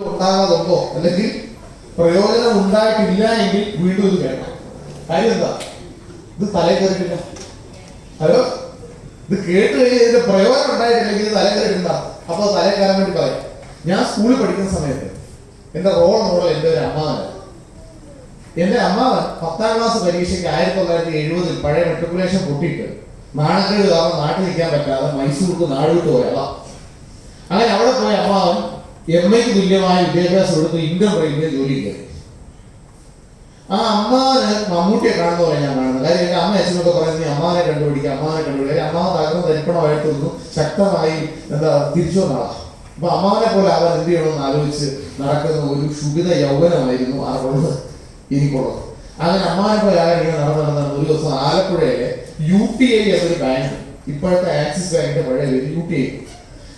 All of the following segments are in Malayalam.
ഉണ്ടാകാതുണ്ടോ അല്ലെങ്കിൽ പ്രയോജനം ഉണ്ടായിട്ടില്ല എങ്കിൽ വീണ്ടും ഇത് വേണം കാര്യം എന്താ? ഇത് തലേ കയറിട്ടില്ല. ഹലോ? ഇത് കേട്ട് കഴിഞ്ഞാൽ ഇതിന്റെ പ്രയോജനം ഉണ്ടായിട്ടില്ലെങ്കിൽ ഇത് തലേ കയറിയിട്ടില്ല അപ്പൊ തലേ കയറാൻ വേണ്ടി പറയും. ഞാൻ സ്കൂളിൽ പഠിക്കുന്ന സമയത്ത് എന്റെ റോൾ മോഡൽ എന്റെ ഒരു അമ്മാവൻ എന്റെ അമ്മാവൻ പത്താം ക്ലാസ് പരീക്ഷയ്ക്ക് ആയിരത്തി തൊള്ളായിരത്തി എഴുപതിൽ പഴയ മെട്രിക്കുലേഷൻ പൊട്ടിയിട്ട് നാണക്കേട് കാരണം നാട്ടിൽ നിൽക്കാൻ പറ്റാതെ മൈസൂർക്ക് നാട് വിട്ടു പോയതാ അങ്ങനെ അവിടെ പോയ അമ്മാവൻ എം എക്ക് തുല്യമായ വിദ്യാഭ്യാസം കൊടുത്ത് ഇന്ത്യൻ റെയിൽവേ ജോലി കയറി. ആ അമ്മാവന് മമ്മൂട്ടിയെ കാണുന്ന പോലെ ഞാൻ കാണുന്നത്. കാര്യം എന്റെ അമ്മ അച്ഛനൊക്കെ പറയുന്നത് നീ അമ്മാവനെ കണ്ടുപിടിക്കുക അമ്മാനെ കണ്ടുപിടിക്കുക അമ്മ തകർന്ന് തരിപ്പണമായിട്ട് നിന്നും ശക്തമായി എന്താ തിരിച്ചു വന്നതാ. അപ്പൊ അമ്മാനെ പോലെ അവൻ എന്ത് ചെയ്യണമെന്ന് ആലോചിച്ച് നടക്കുന്ന ഒരു ക്ഷുഭിത യൗവനമായിരുന്നു ആ റോഡ് എനിക്കുള്ളത്. അങ്ങനെ അമ്മാനെ പോലെ ആരെങ്കിലും നടന്നു നടന്ന് ഒരു ദിവസം ആലപ്പുഴയിലെ യു ടി ഐ എന്നൊരു ബാങ്ക് ഇപ്പോഴത്തെ ആക്സിസ് ബാങ്കിന്റെ പഴയ യു ടി ഐ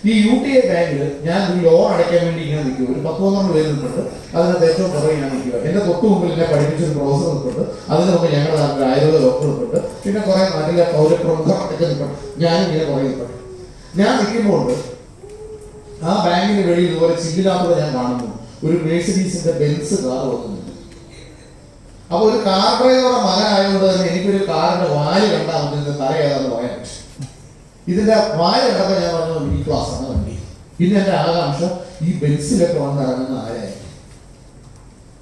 ഈ യു ടി ഐ ബാങ്കിൽ ഞാൻ ഒരു ലോൺ അടയ്ക്കാൻ വേണ്ടി ഇങ്ങനെ നിൽക്കും ഒരു പത്ത് പന്ത്രണ്ട് പേര് നിൽക്കുന്നുണ്ട് അതിനകത്ത് ഏറ്റവും പുറകെ ഞാൻ നിൽക്കുക എന്റെ തൊട്ട് മുമ്പിൽ എന്നെ പഠിപ്പിച്ച ഒരു പ്രൊഫസർ നിൽക്കുന്നുണ്ട് അതിന് മുമ്പ് ഞങ്ങളുടെ നാട്ടിൽ ആയുർവേദ ഡോക്ടർ നിൽക്കുന്നുണ്ട് പിന്നെ കുറെ നാട്ടിലെ അടയ്ക്കാൻ നിൽക്കണം ഞാനും ഇങ്ങനെ പുറകെ നിൽക്കണം ഞാൻ നിൽക്കുമ്പോൾ ആ ബാങ്കിന് വെളിയിൽ ഇതുപോലെ ചില്ലില്ലാത്തത് ഞാൻ കാണുന്നു ഒരു മേഴ്സിഡീസിന്റെ ബെൻസ് കാർ വന്നു അപ്പൊ ഒരു കാർ ഡ്രൈവറുടെ മകനായതുകൊണ്ട് തന്നെ എനിക്കൊരു കാറിന്റെ വാൽ കണ്ടാൽ ഏതാന്ന് പറയാൻ പറ്റും ഇതിന്റെ പ്രായ ഘടകം ഞാൻ പറഞ്ഞു ഈ ആണ് വണ്ടി. പിന്നെ എന്റെ ആകാംക്ഷ ഈ ബെൻസിലൊക്കെ വന്നിറങ്ങുന്ന ആരായിരിക്കും?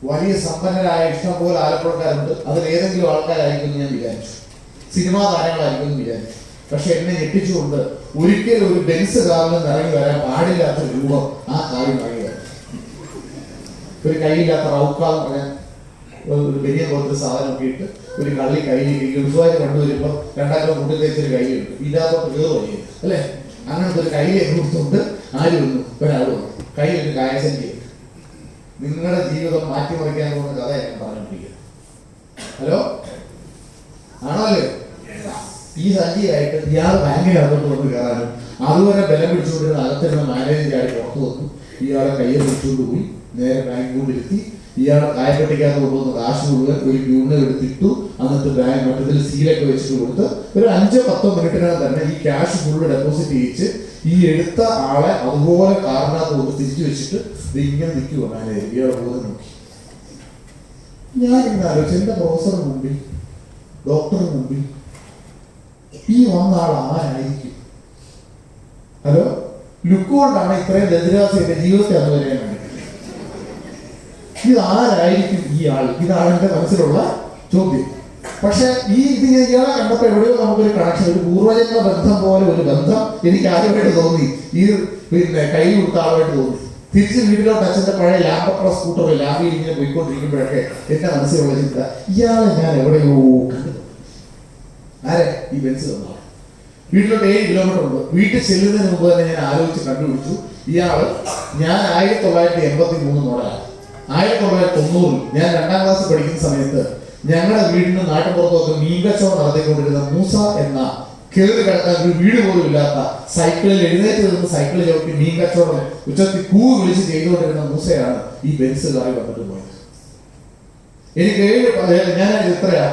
വലിയ സമ്പന്നരായ ഇഷ്ടം പോലെ ആലപ്പുഴക്കാരുണ്ട്. അതിൽ ഏതെങ്കിലും ആൾക്കാരായിരിക്കും ഞാൻ വിചാരിച്ചു. സിനിമാ താരങ്ങളായിരിക്കും വിചാരിച്ചു. പക്ഷെ എന്നെ ഞെട്ടിച്ചുകൊണ്ട് ഒരിക്കലും ഒരു ബെൻസ് കാറിൽ നിന്ന് ഇറങ്ങി വരാൻ പാടില്ലാത്ത രൂപം ആ കാറിൽ ഇറങ്ങി വരാം ഒരു കയ്യില്ലാത്ത റൗക്കാന്ന് പറയാൻ ഒരു വലിയ പോലത്തെ സാധനമൊക്കെ ഇട്ട് ഒരു കള്ളി കയ്യിൽ ഗൾഫുകാർ കൊണ്ടുവരുമ്പോൾ രണ്ടായിരം കൂട്ടി തേച്ചൊരു കൈയുണ്ട് ഇല്ലാത്ത പ്രകൃതി വഴിയത് അല്ലേ? അങ്ങനത്തെ ഒരു കൈ കൊടുത്തുകൊണ്ട് ആര് വന്നു? ഒരാൾ വന്നു. കയ്യിൽ ഒരു കായസഞ്ചി നിങ്ങളുടെ ജീവിതം മാറ്റിമറിക്കാൻ പോകുന്ന കഥ ഞാൻ പറഞ്ഞിരിക്കുക ഹലോ? ആണോ അല്ലേ? ഈ സഞ്ചിയായിട്ട് ഇയാൾ ബാങ്കിൽ അകത്തോട്ട് വന്ന് കയറാനും അതുവരെ ബലം പിടിച്ചുകൊണ്ടിരുന്ന അകത്തിരുന്ന മാനേജർ ആയിട്ട് പുറത്തു വന്നു. ഇയാളെ കയ്യെ പിടിച്ചുകൊണ്ട് പോയി നേരെ ബാങ്ക് കൊണ്ടിരുത്തി ഇയാളെ കായപ്പെട്ടിക്കാതെ കൊണ്ടുവന്ന കാശ് മുഴുവൻ ഒരു ക്യൂണിൽ എടുത്തിട്ടു അന്നത്തെ ബാങ്ക് മറ്റത്തിൽ സീലൊക്കെ വെച്ചിട്ട് കൊടുത്ത് ഒരു അഞ്ചോ പത്തോ മിനിറ്റിനകം തന്നെ ഈ ക്യാഷ് ഫുള്ള് ഡെപ്പോസിറ്റ് ചെയ്യിച്ച് ഈ എടുത്ത ആളെ അതുപോലെ കാറിനകത്ത് കൊണ്ട് തിരിച്ചു വെച്ചിട്ട് ഇത് ഇങ്ങനെ നിൽക്കുക മാനേജർ ഇയാളെ പോകുന്നത് നോക്കി. ഞാൻ ഇങ്ങനെ ആലോചിച്ചു. എന്റെ പ്രൊഫസറിന് മുമ്പിൽ ഡോക്ടറിന് മുമ്പിൽ ഈ വന്ന ആൾ ആരായിരിക്കും? ഹലോ ലുക്ക് കൊണ്ടാണ് ഇത്രയും ദരിദ്രാവസ്ഥ എന്റെ ജീവിതത്തെ അത് വരെ ഞാൻ കണ്ടിട്ടില്ല ഇതാരായിരിക്കും ഈ ആൾ ഇതാണ് എന്റെ മനസ്സിലുള്ള ചോദ്യം. പക്ഷെ ഈ ഇത് ഇയാളെ കണ്ടപ്പോൾ എവിടെയോ നമുക്കൊരു കണക്ഷൻ ഒരു പൂർവജന്മ ബന്ധം പോലെ ഒരു ബന്ധം എനിക്ക് ആദ്യമായിട്ട് തോന്നി. ഈ പിന്നെ കൈ കൊടുത്ത ആളുമായിട്ട് തോന്നി. തിരിച്ച് വീട്ടിലോട്ട് അച്ഛന്റെ പഴയ ലാമ്പക്ര സ്കൂട്ടറിൽ ലാബിൽ ഇങ്ങനെ പോയിക്കൊണ്ടിരിക്കുമ്പോഴൊക്കെ എന്റെ മനസ്സിലുള്ള ചിന്ത ഇയാളെ ഞാൻ എവിടെയോ ആരെ? ഈ ബെൻസ് തന്നാണ് വീട്ടിലോട്ട് ഏഴ് കിലോമീറ്റർ ഉണ്ട്. വീട്ടിൽ ചെല്ലുന്നതിന് മുമ്പ് തന്നെ ഞാൻ ആലോചിച്ച് കണ്ടുപിടിച്ചു. ഇയാൾ ഞാൻ ആയിരത്തി തൊള്ളായിരത്തി എൺപത്തി മൂന്ന് മോഡലാണ് ആയിരത്തി തൊള്ളായിരത്തി തൊണ്ണൂറിൽ ഞാൻ രണ്ടാം ക്ലാസ് പഠിക്കുന്ന സമയത്ത് ഞങ്ങളുടെ വീടിന് നാട്ടുപുറത്തൊക്കെ മീൻ കച്ചവടം നടത്തിക്കൊണ്ടിരുന്ന മൂസ എന്ന കേറി കിടക്കാൻ ഒരു വീട് പോലും ഇല്ലാത്ത സൈക്കിളിൽ എഴുന്നേറ്റ് നിന്ന് സൈക്കിളിൽ ചവിട്ടി മീൻ കച്ചവടം ഉച്ചത്തിൽ കൂ വിളിച്ച് ചെയ്തുകൊണ്ടിരുന്ന മൂസയാണ് ഈ ബെൻസ് കാറി വന്നിട്ട് പോയത്. എനിക്ക് ഏഴ് ഞാൻ എത്രയാ?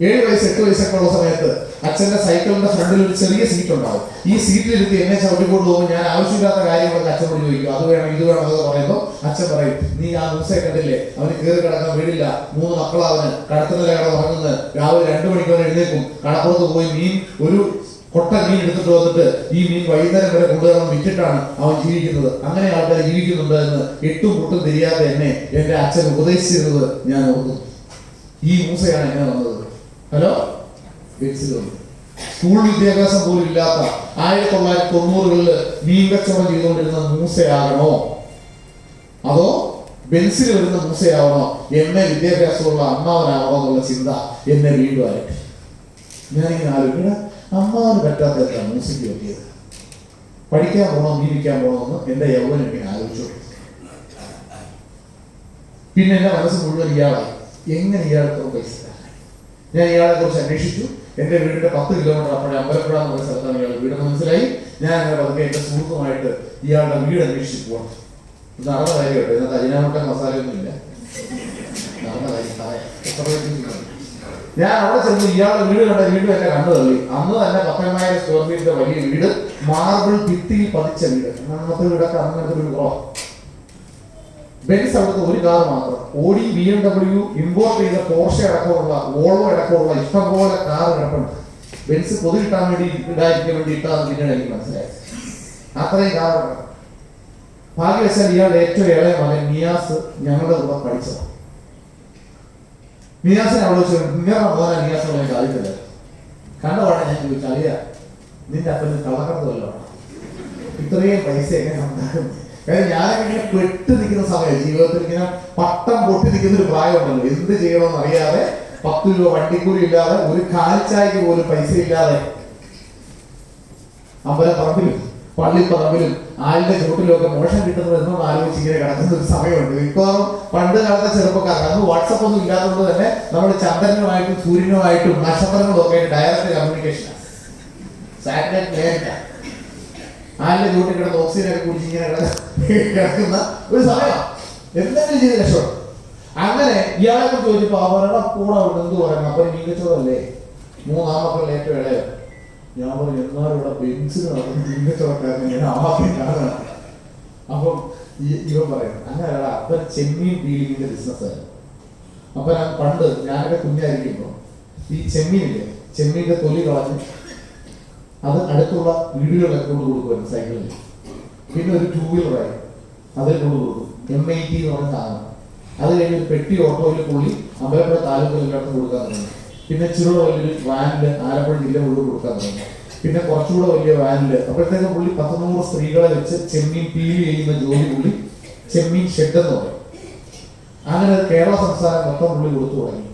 ഏഴ് വയസ്സ് എട്ട് വയസ്സൊക്കെ ഉള്ള സമയത്ത് അച്ഛന്റെ സൈക്കിളിന്റെ ഫ്രണ്ടിൽ ഒരു ചെറിയ സീറ്റ് ഉണ്ടാവും. ഈ സീറ്റിലിരുത്തി എന്നെ ചവിട്ടിക്കൊണ്ട് പോകുമ്പോൾ ഞാൻ ആവശ്യമില്ലാത്ത കാര്യങ്ങളൊക്കെ അച്ഛനോട് ചോദിക്കും. അത് വേണം ഇത് വേണം എന്നൊക്കെ പറയുമ്പോൾ അച്ഛൻ പറയും നീ ആ ദിവസം കണ്ടില്ലേ? അവന് കയറി കിടക്കാൻ വീടില്ല. മൂന്ന് മക്കളവന് കടത്തുന്നില്ല കട ഉറങ്ങുന്നത് രാവിലെ രണ്ടു മണിക്ക് അവൻ എഴുന്നേക്കും കടപ്പുറത്ത് പോയി മീൻ ഒരു കൊട്ട മീൻ എടുത്തിട്ട് വന്നിട്ട് ഈ മീൻ വൈകുന്നേരം വരെ കൊണ്ടുവരണം വിറ്റിട്ടാണ് അവൻ ജീവിക്കുന്നത്. അങ്ങനെ ആൾക്കാർ ജീവിക്കുന്നുണ്ട് എന്ന് എട്ടും പൊട്ടും തിരിയാതെ എന്നെ എന്റെ അച്ഛൻ ഉപദേശിച്ചിരുന്നത് ഞാൻ ഓർക്കുന്നു. ഈ മൂസയാണ് എങ്ങനെ വന്നത്. ഹലോ? സ്കൂൾ വിദ്യാഭ്യാസം പോലും ഇല്ലാത്ത ആയിരത്തി തൊള്ളായിരത്തി തൊണ്ണൂറുകളിൽ മീൻ കച്ചവടം ചെയ്തുകൊണ്ടിരുന്ന മൂസയാകണോ? അതോ ബെൻസിൽ വരുന്ന മൂസയാവണോ? എന്നെ വിദ്യാഭ്യാസമുള്ള അമ്മാവനാവണോ എന്നുള്ള ചിന്ത എന്നെ വീണ്ടും അലട്ടി ഞാനിങ്ങനെ ആലോചിക്കണ അമ്മാവന് പറ്റാത്ത എന്താ മൂസയ്ക്ക് പറ്റിയത്. പഠിക്കാൻ പോണോ ജീവിക്കാൻ പോണോ എന്ന് എന്റെ യൗവനം ഇങ്ങനെ ആലോചിച്ചു പിന്നെ എന്റെ മനസ്സ് മുഴുവൻ ഇയാളായി. എങ്ങനെ ഇയാൾക്ക് പൈസ? ഞാൻ ഇയാളെ കുറിച്ച് അന്വേഷിച്ചു. എന്റെ വീടിന്റെ പത്ത് കിലോമീറ്റർ അപ്പോഴേ അമ്പലപ്പുഴ എന്നുള്ള സ്ഥലത്താണ് ഇയാൾ വീട്. മനസ്സിലായി? ഞാൻ അങ്ങനെ പതുക്കെ എന്റെ സുഹൃത്തുമായിട്ട് ഇയാളുടെ വീട് അന്വേഷിച്ച് പോകണം നടന്ന കാര്യമായിട്ട് ഇതിനകത്ത് അജിനാമട്ട മസാലയൊന്നും ഇല്ല നടന്ന കാര്യം? ഞാൻ അവിടെ ചെന്ന് ഇയാളുടെ വീട് കണ്ട വീട് എന്നെ കണ്ടു തള്ളി. അന്ന് തന്നെ പത്തൊമ്പതിനായിരം സ്ക്വയർ ഫീറ്റിന്റെ വലിയ വീട് മാർബിൾ ഭിത്തിയിൽ പതിച്ച വീട്. അന്നത്തെ വീടൊക്കെ അങ്ങനത്തെ ഒരു കുറവാണ് ബെൻസ് അവിടുത്തെ ഒരു കാർ മാത്രം. ഓടി ബി എം ഡബ്ല്യു ഇമ്പോർട്ട് ചെയ്ത പോർഷെ അടക്കമുള്ള വോൾവോ അടക്കമുള്ള ഇഷ്ടംപോലെ കാർ കിടപ്പുണ്ട് ബെൻസ് പൊതു കിട്ടാൻ വേണ്ടി ഇതായിരിക്കാൻ വേണ്ടി ഇട്ടാന്ന് പിന്നീട് എനിക്ക് മനസ്സിലായി. അത്രയും കാർ ഭാഗ്യവശാൽ ഇയാളുടെ ഏറ്റവും ഇളയ മകൻ നിയാസ് ഞങ്ങളുടെ കൂടെ പഠിച്ചത് നിയാസിനെ അവിടെ വെച്ച് നിങ്ങളുടെ മോനെ നിയാസ് പറയാൻ സാധിക്കില്ല കണ്ടപാടെ ഞാൻ ചോദിച്ചു അറിയാ നിന്റെ അപ്പന് കള്ളക്കടത്ത് വല്ലതാണ് ഇത്രയും പൈസ എങ്ങനെ ഉണ്ടാക്കും ഞാനൊക്കെ പെട്ട് നിൽക്കുന്ന സമയം ജീവിതത്തിൽ ഇങ്ങനെ പട്ടം പൊട്ടി നിൽക്കുന്ന ഒരു പ്രായമുണ്ടല്ലോ. എന്ത് ചെയ്യണമെന്ന് അറിയാതെ പത്ത് രൂപ വണ്ടിക്കൂലി ഇല്ലാതെ ഒരു കാഴ്ചയ്ക്ക് പോലും പൈസ ഇല്ലാതെ അമ്പലപ്പറമ്പിലും പള്ളിപ്പറമ്പിലും ആളുടെ ചുവട്ടിലൊക്കെ മോശം കിട്ടുന്നത് എന്നൊന്ന് ആലോചിച്ച് ഇങ്ങനെ കിടക്കുന്ന ഒരു സമയമുണ്ട്. മിക്കവാറും പണ്ട് കാലത്തെ ചെറുപ്പക്കാർ അന്ന് വാട്സപ്പ് ഒന്നും ഇല്ലാത്തതുകൊണ്ട് തന്നെ നമ്മൾ ചന്ദ്രനുമായിട്ടും സൂര്യനുമായിട്ടും നക്ഷത്രങ്ങളും ഒക്കെ ഡയറക്റ്റ് കമ്മ്യൂണിക്കേഷൻ സാറ്റലൈറ്റ് നേരിട്ട ആലിന്റെ ചൂട്ടിൽ കിടന്ന് ഓക്സിജൻ ഒക്കെ കുടിച്ച് ഇങ്ങനെ കിടക്കുന്ന ഒരു സമയമാണ് എന്തെങ്കിലും ചെയ്ത് രക്ഷപ്പെടും. അങ്ങനെ ഇയാളെ കുറിച്ച് ചോദിച്ചപ്പോ അവരുടെ കൂടെ ഉണ്ട് എന്ത് പറയുന്നു അപ്പൊ മികച്ചതല്ലേ മൂന്നാം മക്കളിൽ ഏറ്റവും ഇളയ ഞാൻ പറഞ്ഞു എന്നാലും ഇവിടെ ബെഞ്ചിന് നടന്ന് മീകച്ചോടക്കാരനെ ഞാൻ ആദ്യം കാണുകയാണ് അപ്പം ഇവൻ പറയുന്നു അങ്ങനെയല്ല അപ്പൻ ചെമ്മീൻ ഡീലിങ്ങിന്റെ ബിസിനസ് ആയിരുന്നു. അപ്പൊ ഞാൻ പണ്ട് ഞാനൊക്കെ കുഞ്ഞായിരിക്കുമ്പോ ഈ ചെമ്മീനില്ലേ ചെമ്മീന്റെ തൊലി കളഞ്ഞ് അത് അടുത്തുള്ള വീടുകളിൽ കൊണ്ട് കൊടുക്കുമായിരുന്നു സൈക്കിളിൽ പിന്നെ ഒരു ടൂ വീലറായി അതിൽ കൊണ്ട് കൊടുക്കും. എം ഐ ടി എന്ന് പറഞ്ഞ സാധനം. അത് കഴിഞ്ഞ് പെട്ടി ഓട്ടോയിൽ കൂടി അമ്പലപ്പുഴ താലൂക്കിൽ എല്ലായിടത്തും കൊടുക്കാൻ തുടങ്ങി. പിന്നെ ചെറുത വലിയൊരു വാനിൽ ആലപ്പുഴ ജില്ല മുഴുവൻ കൊടുക്കാൻ തുടങ്ങി. പിന്നെ കുറച്ചുകൂടെ വലിയ വാനിൽ അപ്പോഴത്തേക്ക് പുള്ളി പത്തൊന്നൂറ് സ്ത്രീകളെ വെച്ച് ചെമ്മീൻ പീലി ചെയ്യുന്ന ജോലി പുള്ളി ചെമ്മീൻ ഷെഡ് എന്ന് പറയും. അങ്ങനെ കേരള സംസ്ഥാനം മൊത്തം പുള്ളി കൊടുത്തു തുടങ്ങി.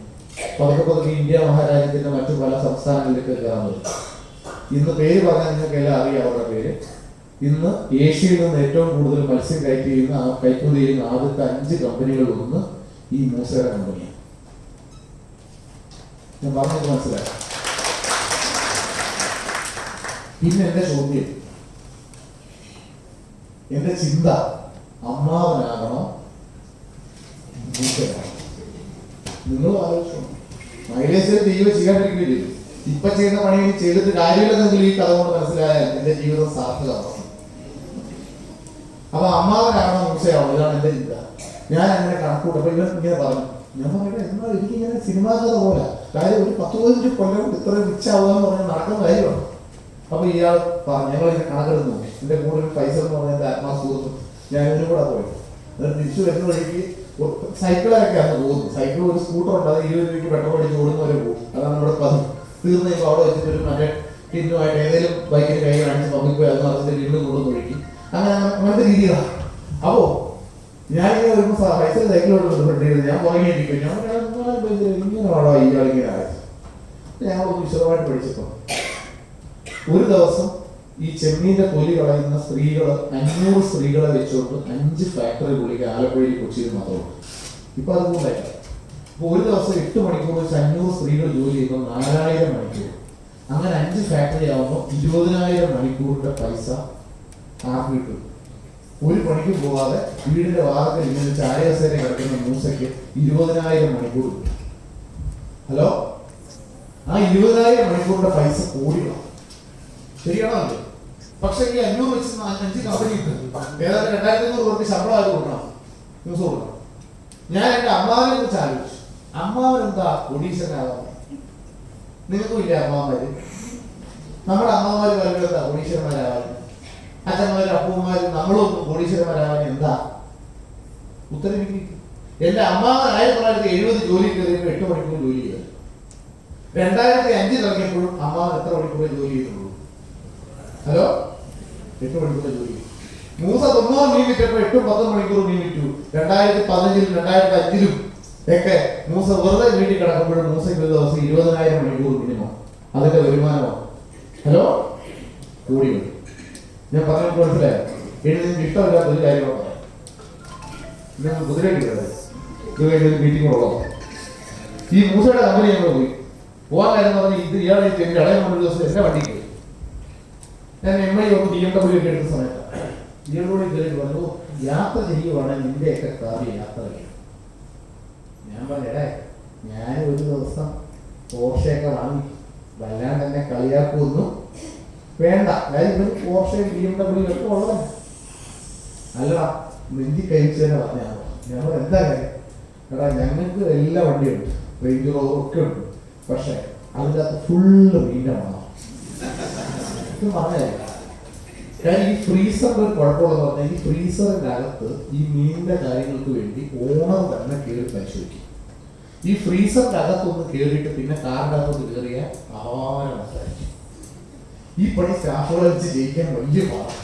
പതുക്കെ പതുക്കെ ഇന്ത്യ മഹാരാജ്യത്തിന്റെ മറ്റു പല സംസ്ഥാനങ്ങളിലേക്ക് കയറാൻ തുടങ്ങി. ഇന്ന് പേര് പറഞ്ഞാൽ നിങ്ങൾക്ക് എല്ലാം അറിയാം അവരുടെ പേര്. ഇന്ന് ഏഷ്യയിൽ നിന്ന് ഏറ്റവും കൂടുതൽ മത്സ്യം കയറ്റി ചെയ്യുന്ന കയറ്റുമതി ചെയ്യുന്ന ആദ്യത്തെ അഞ്ച് കമ്പനികളിൽ ഒന്ന് ഈ മൂസേര കമ്പനിയാണ്. ഞാൻ പറഞ്ഞത് മനസ്സിലായി? പിന്നെ എന്റെ ചോദ്യം. എന്റെ ചിന്ത അമ്മാവനാകണോ നിങ്ങളും ആലോചിച്ചു മൈലേജ് ദൈവം ചെയ്യാണ്ടിരിക്കുകയും ചെയ്തു ഇപ്പൊ ചെയ്യുന്ന പണി ചെയ്തിട്ട് കാര്യമില്ലെന്നെങ്കിൽ ഈ കഥ കൊണ്ട് മനസ്സിലായാൽ എന്റെ ജീവിതം സാർത്ഥകമാവും അപ്പൊ അമ്മാവനാണോ മൂസയാണോ? ഇതാണ് എന്റെ ചിന്ത. ഞാൻ അങ്ങനെ കണക്കൂട്ടപ്പോ ഇവൻ ഇങ്ങനെ പറഞ്ഞു. ഞാൻ പറഞ്ഞു എന്നാൽ എനിക്ക് ഇങ്ങനെ സിനിമാ കഥ പോലെ. കാര്യം ഒരു പത്ത് പതിനഞ്ച് കൊല്ലം ഇത്ര റിച്ച് ആവുക എന്ന് പറഞ്ഞാൽ നടക്കുന്ന കാര്യമാണ്. അപ്പൊ ഇയാൾ പറഞ്ഞു ഞങ്ങൾ ഇങ്ങനെ കണക്കെടുത്തു എന്റെ കൂടെ പൈസ എന്ന് പറഞ്ഞ എന്റെ ആത്മാസുഖം ഞാൻ ഇതിനും കൂടെ പോയി. എന്നിട്ട് തിരിച്ചു വരുന്ന വഴിക്ക് സൈക്കിളൊക്കെ അന്ന് പോകുന്നു സൈക്കിൾ ഒരു സ്കൂട്ടർ ഉണ്ട് അത് ഇരുപത് രൂപയ്ക്ക് പെട്രോൾ അടിച്ച് ഓടുന്നവരെ പോകും. അതാണ് നമ്മുടെ പതിവ്. തീർന്നു കഴിയുമ്പോൾ അവിടെ വെച്ചിട്ട് ഒരു മറ്റേ ടിന്നുമായിട്ട് ഏതെങ്കിലും ബൈക്കിന് കൈ കാണിച്ച് നോക്കിപ്പോയി പോയി അത് നിറച്ചിട്ട് വീണ്ടും കൂടുതൽ ഒഴുക്കി. അങ്ങനെ അങ്ങനെ- അങ്ങനത്തെ രീതികളാണ്. അപ്പോൾ ഞാനിങ്ങനെ വരുമ്പോൾ സ- പൈസ സൈക്കിളോട് ബന്ധപ്പെട്ടിരുന്നു ഞാൻ പുറകെയിരിക്കും ഞാൻ പറഞ്ഞു, "ഇങ്ങനെ പൈസ ഇങ്ങനെ വേണോ ഇയാൾ ഇങ്ങനെ ആയത് ഞങ്ങളൊന്ന് വിശദമായിട്ട് പഠിച്ചപ്പോൾ ഒരു ദിവസം ഈ ചെമ്മീന്റെ തൊലി കളയുന്ന സ്ത്രീകൾ അഞ്ഞൂറ് സ്ത്രീകളെ വെച്ചുകൊണ്ട് അഞ്ച് ഫാക്ടറി പുള്ളിക്ക് ആലപ്പുഴയിൽ കൊച്ചിയിൽ മാത്രമുള്ളൂ ഇപ്പൊ അത് കൂടുതലായില്ല അപ്പൊ ഒരു ദിവസം എട്ട് മണിക്കൂർ വെച്ച് അഞ്ഞൂറ് സ്ത്രീകൾ ജോലി ചെയ്യുമ്പോൾ നാലായിരം മണിക്കൂർ. അങ്ങനെ അഞ്ച് ഫാക്ടറി ആവുമ്പോൾ ഇരുപതിനായിരം മണിക്കൂറിന്റെ പൈസ ആർക്ക് കിട്ടും? ഒരു പണിക്ക് പോകാതെ വീടിന്റെ വാർത്ത ഇങ്ങനെ ചായകസേര കിടക്കുന്ന മൂസയ്ക്ക് ഇരുപതിനായിരം മണിക്കൂർ ഹലോ? ആ ഇരുപതിനായിരം മണിക്കൂറിന്റെ പൈസ കൂടിയോ ശരിയാണോ അല്ലേ പക്ഷെ ഈ അഞ്ഞൂറ് വെച്ച് നാലഞ്ച് കമ്പനി ഏതാണ്ട് രണ്ടായിരത്തി അഞ്ഞൂറ് പേർക്ക് ശമ്പളം ആയത് കൊടുക്കണം ന്യൂസ് കൊടുക്കണം. ഞാൻ എന്റെ അമ്മാവിനെ കുറിച്ച് ആലോചിച്ചു. അമ്മാവൻ ഒഡീഷനാകാം നിങ്ങൾക്കും ഇല്ല അമ്മാവന്മാര്? നമ്മുടെ അമ്മമാര് പലരും ഒഡീഷന്മാരാവാൻ അച്ഛന്മാരും അപ്പൂമാരും നമ്മളും ഒഡീഷന്മാരാവാൻ എന്താ? ഉത്തരവി എന്റെ അമ്മാവൻ ആയിരത്തി തൊള്ളായിരത്തി എഴുപത് ജോലി കയറിയപ്പോൾ എട്ട് മണിക്കൂർ ജോലി ചെയ്തു. രണ്ടായിരത്തി അഞ്ചിൽ ഇറങ്ങിയപ്പോഴും അമ്മാവൻ എത്ര മണിക്കൂറെ ജോലി ചെയ്തുള്ളൂ? ഹലോ? എട്ട് മണിക്കൂർ ജോലി ചെയ്തു. മൂന്ന് തൊണ്ണൂറ് മീൻ വിറ്റപ്പോൾ എട്ടും പത്തും മണിക്കൂർ മീൻ വിറ്റു. രണ്ടായിരത്തി പതിനഞ്ചിലും രണ്ടായിരത്തി അഞ്ചിലും ഒക്കെ മൂസ വെറുതെ വീട്ടിൽ കിടക്കുമ്പോഴും മൂസയ്ക്ക് ഒരു ദിവസം ഇരുപതിനായിരം മണിക്കൂർ മിനിമം അതിന്റെ വരുമാനമാണ്. ഹലോ കൂടി ഞാൻ പറഞ്ഞിട്ട് മനസ്സിലായോ. ഇനി നിങ്ങൾക്ക് ഇഷ്ടമില്ലാത്ത ഒരു കാര്യമാണ് ഒരു മീറ്റിംഗ് ഉള്ളത്. ഈ മൂസയുടെ കമ്പനി ഞങ്ങൾ പോയി. പോകാൻ കാര്യം പറഞ്ഞ് ഇത് ഇയാളെ എന്റെ ഇളയ ഒരു ദിവസം എന്റെ വണ്ടി കയറി ഞാൻ എം ഐ ഒക്കെ ഡി എം ഡബ്ല്യു ഒക്കെ എടുത്ത സമയത്ത്. ഇയാളോട് ഇതിലേക്ക് പറഞ്ഞു യാത്ര ചെയ്യുവാണെങ്കിൽ നിന്റെയൊക്കെ കാര്യം യാത്ര ചെയ്യണം. ഞാൻ പറഞ്ഞേ ഞാൻ ഒരു ദിവസം പോർഷയൊക്കെ വാങ്ങി. വല്ലാണ്ട് എന്നെ കളിയാക്കുമെന്നും വേണ്ട. അതായത് ഇവർ പോർഷയും ബി എം ഡബ്ല്യു ഒക്കെ ഉള്ളതല്ല അല്ലടാ നെഞ്ചി കഴിച്ചു തന്നെ പറഞ്ഞാൽ ഞങ്ങൾ എന്താ കാര്യം? എടാ ഞങ്ങൾക്ക് എല്ലാ വണ്ടിയുണ്ട്. റേഞ്ച് ഒക്കെ ഉണ്ട്. പക്ഷെ അതിന്റെ അകത്ത് ഫുള്ള് മണം ഇത് പറഞ്ഞേ കാര്യം ഈ ഫ്രീസറിന്റെ ഒരു കുഴപ്പമുള്ളതെന്ന് പറഞ്ഞാൽ ഈ ഫ്രീസറിന്റെ അകത്ത് ഈ മീനിന്റെ കാര്യങ്ങൾക്ക് വേണ്ടി ഓണർ തന്നെ കയറി പരിശോധിക്കും. ഈ ഫ്രീസറിന്റെ അകത്തൊന്ന് കയറിയിട്ട് പിന്നെ കാറിന്റെ അകത്തൊന്ന് കയറിയ മനസ്സിലായിരിക്കും ഈ പണി സ്റ്റാഫുകളെ വെച്ച് ജയിക്കാൻ വലിയ പാടാണ്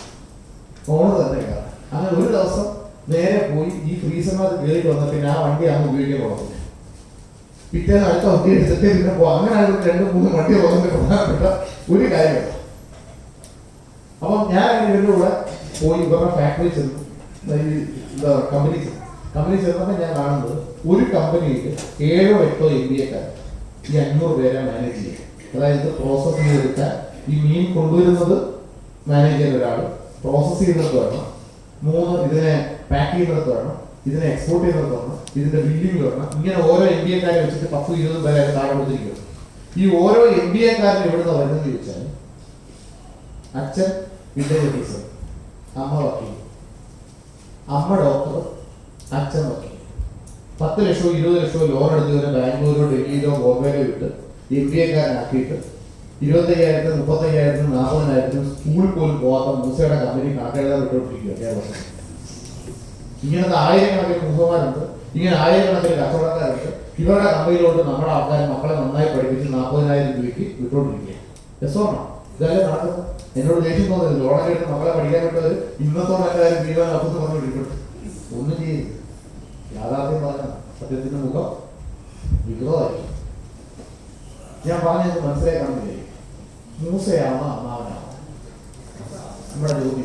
ഓണർ തന്നെ കയറാം അങ്ങനെ ഒരു ദിവസം നേരെ പോയി ഈ ഫ്രീസറിനകത്ത് കയറിയിട്ട് വന്ന പിന്നെ ആ വണ്ടി അന്ന് ഉപയോഗിക്കാൻ തുടങ്ങുന്നത് പിറ്റേന്ന് അടുത്ത വണ്ടി എടുത്തിട്ട് പിന്നെ പോകും അങ്ങനെ രണ്ട് മൂന്ന് വണ്ടി പോകുന്നതിന് പ്രധാനപ്പെട്ട ഒരു കാര്യമാണ് അപ്പം ഞാൻ ഇവരുടെ കൂടെ പോയി ഇവരുടെ ഫാക്ടറി ചെന്നു. എന്താ കമ്പനി കമ്പനി ചെന്നപ്പോൾ ഞാൻ കാണുന്നത് ഒരു കമ്പനിയിൽ ഏഴോ എട്ടോ എം ബി എക്കാർ ഈ അഞ്ഞൂറ് പേരെ മാനേജ് ചെയ്യും അതായത് പ്രോസസ് ചെയ്തെടുക്കാൻ ഈ മീൻ കൊണ്ടുവരുന്നത് മാനേജ് ചെയ്യുന്ന ഒരാൾ പ്രോസസ് ചെയ്യുന്നിടത്ത് വേണം മൂന്ന് ഇതിനെ പാക്ക് ചെയ്യുന്നിടത്ത് വേണം ഇതിനെ എക്സ്പോർട്ട് ചെയ്യുന്നിടത്ത് വേണം ഇതിന്റെ ബില്ലിംഗ് വേണം ഇങ്ങനെ ഓരോ എം ബി എക്കാരെ വെച്ചിട്ട് പത്തും ഇരുപതും പേരെ താഴെ കൊടുത്തിരിക്കുന്നത് ഈ ഓരോ എം ബി എക്കാരനും എവിടുന്ന് വരുന്നത് ചോദിച്ചാൽ അച്ഛൻ ഓഫീസർ അമ്മ വക്കീൽ. അമ്മ ഡോക്ടർ അച്ഛൻ വക്കീൽ. പത്ത് ലക്ഷമോ ഇരുപത് ലക്ഷമോ ലോൺ എടുത്ത് ഇവരെ ബാംഗ്ലൂരോ ഡൽഹിയിലോ ബോംബെയിലോ വിട്ട് എം ബി എക്കാരനാക്കിയിട്ട് ഇരുപത്തയ്യായിരത്തിന് മുപ്പത്തയ്യായിരത്തിന് നാൽപ്പതിനായിരത്തിന് സ്കൂളിൽ പോലും പോകാത്ത മൂസയുടെ കമ്പനി കണക്കെഴുതാൻ വിട്ടുകൊണ്ടിരിക്കുക കേരളത്തിൽ. ഇങ്ങനത്തെ ആയിരക്കണക്കിന് മുഖമാരുണ്ട് ഇങ്ങനെ ആയിരക്കണക്കിന് കച്ചവടക്കാരുണ്ട്. ഇവരുടെ കമ്പനിയിലോട്ട് നമ്മുടെ ആൾക്കാർ മക്കളെ നന്നായി പഠിപ്പിച്ച് നാൽപ്പതിനായിരം രൂപയ്ക്ക് വിട്ടുകൊണ്ടിരിക്കുക രസമാണോ? ഇതല്ലേ നടക്കുന്നത് എന്നോട് ദേഷ്യം തോന്നുന്നത് ലോണൊക്കെ കേട്ട് നമ്മളെ പഠിക്കാൻ വിട്ടത് ഇന്നത്തോടെ എല്ലാവരും തീരുമാനം അപ്പുറത്ത് പറഞ്ഞുകൊണ്ടിരിക്കട്ടെ ഒന്നും ചെയ്യരുത് യാഥാർത്ഥ്യം പറഞ്ഞ സത്യത്തിന്റെ മുഖം വിഗ്രഹമായി ഞാൻ പറഞ്ഞത് മനസ്സിലായി കാണുന്നില്ലേ? മൂസയാണോ അമ്മാവനാണോ? നമ്മുടെ ജോലി